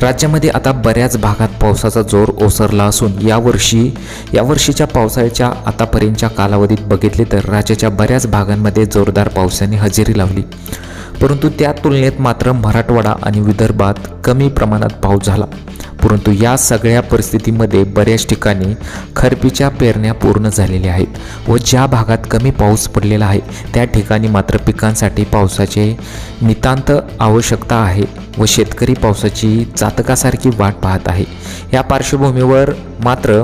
राज्यामध्ये आता बऱ्याच भागात पावसाचा जोर ओसरला असून यावर्षी यावर्षीच्या पावसाळ्याच्या आतापर्यंतच्या कालावधीत बघितले तर राज्याच्या बऱ्याच भागांमध्ये जोरदार पावसाने हजेरी लावली. परंतु त्या तुलनेत मात्र मराठवाडा आणि विदर्भात कमी प्रमाणात पाऊस झाला. परंतु या सगळ्या परिस्थितीमध्ये बऱ्याच ठिकाणी खरपीच्या पेरण्या पूर्ण झालेल्या आहेत व ज्या भागात कमी पाऊस पडलेला आहे त्या ठिकाणी मात्र पिकांसाठी पावसाचे नितांत आवश्यकता आहे व शेतकरी पावसाची चातकासारखी वाट पाहत आहे. या पार्श्वभूमीवर मात्र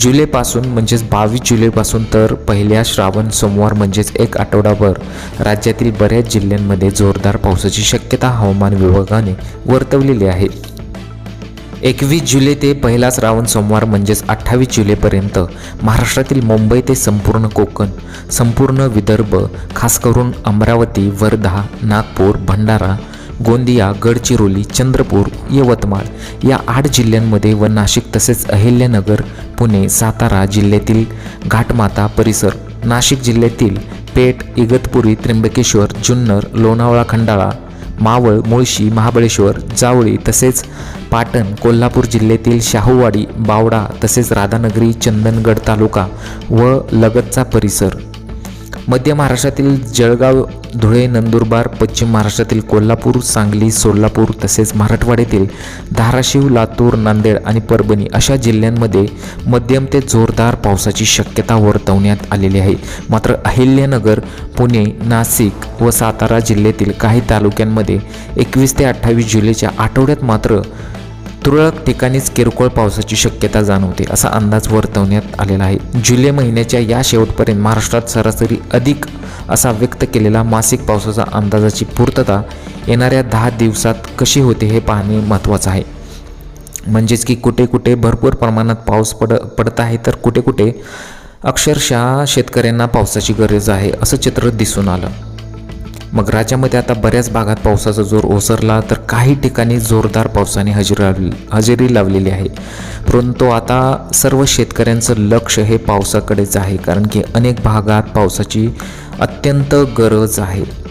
जुलैपासून म्हणजेच बावीस जुलैपासून तर पहिल्या श्रावण सोमवार म्हणजेच एक आठवडाभर राज्यातील बऱ्याच जिल्ह्यांमध्ये जोरदार पावसाची शक्यता हवामान विभागाने वर्तवलेली आहे. एकवीस जुलै ते पहिला श्रावण सोमवार म्हणजेच अठ्ठावीस जुलैपर्यंत महाराष्ट्रातील मुंबई ते संपूर्ण कोकण संपूर्ण विदर्भ खास करून अमरावती वर्धा नागपूर भंडारा गोंदिया गडचिरोली चंद्रपूर यवतमाळ या आठ जिल्ह्यांमध्ये व नाशिक तसेच अहिल्यानगर पुणे सातारा जिल्ह्यातील घाटमाता परिसर नाशिक जिल्ह्यातील पेठ इगतपुरी त्र्यंबकेश्वर जुन्नर लोणावळा खंडाळा मावळ मुळशी महाबळेश्वर जावळी तसेच पाटण कोल्हापूर जिल्ह्यातील शाहूवाडी बावडा तसेच राधानगरी चंदनगड तालुका व लगतचा परिसर. मध्य महाराष्ट्रातील जळगाव धुळे नंदुरबार पश्चिम महाराष्ट्रातील कोल्हापूर सांगली सोलापूर तसेच मराठवाड्यातील धाराशिव लातूर नांदेड आणि परभणी अशा जिल्ह्यांमध्ये मध्यम ते जोरदार पावसाची शक्यता वर्तवण्यात आलेली आहे. मात्र अहिल्यानगर पुणे नाशिक व सातारा जिल्ह्यातील काही तालुक्यांमध्ये एकवीस ते अठ्ठावीस जुलैच्या आठवड्यात मात्र तुरळक ठिकाणीच किरकोळ पावसाची शक्यता जाणवते असा अंदाज वर्तवण्यात आलेला आहे. जुलै महिन्याच्या या शेवटपर्यंत महाराष्ट्रात सरासरी अधिक असा व्यक्त केलेला मासिक पावसाचा अंदाजाची पूर्तता येणाऱ्या दहा दिवसात कशी होते हे पाहणे महत्त्वाचं आहे. म्हणजेच की कुठे कुठे भरपूर प्रमाणात पाऊस पड पडत आहे तर कुठे कुठे अक्षरशः शेतकऱ्यांना पावसाची गरज आहे असं चित्र दिसून आलं. मग राज्यामध्ये आता बऱ्याच भागात पावसाचा जोर ओसरला तर काही ठिकाणी जोरदार पावसाने हजेरी हजेरी लावलेली आहे. परंतु आता सर्व शेतकऱ्यांचं लक्ष हे पावसाकडेच आहे कारण की अनेक भागात पावसाची अत्यंत गरज आहे.